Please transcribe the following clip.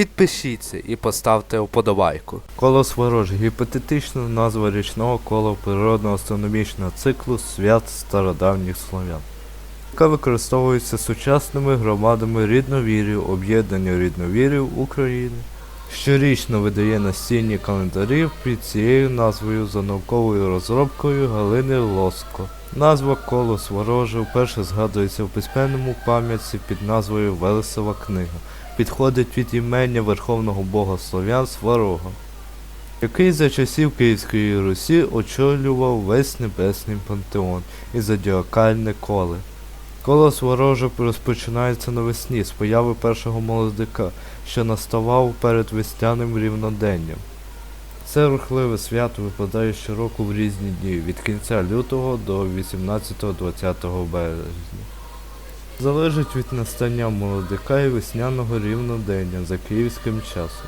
підпишіться і поставте вподобайку. Колос ворожий гіпотетична назва річного кола природного астрономічного циклу свят стародавніх слов'ян, яка використовується сучасними громадами рідновірів, об'єднання рідновірів України. Щорічно видає настільні календарі під цією назвою за науковою розробкою Галини Лоско. Назва Колос Вороже вперше згадується в письменному пам'ятці під назвою Велесова книга. Підходить від імення верховного бога слов'ян Сварога, який за часів Київської Русі очолював весь небесний пантеон і зодіакальне коле. Колос вороже розпочинається навесні з появи першого молодика, що наставав перед весняним рівноденням. Це рухливе свято випадає щороку в різні дні від кінця лютого до 18-20 березня. Залежить від настання молодика і весняного рівнодення за київським часом.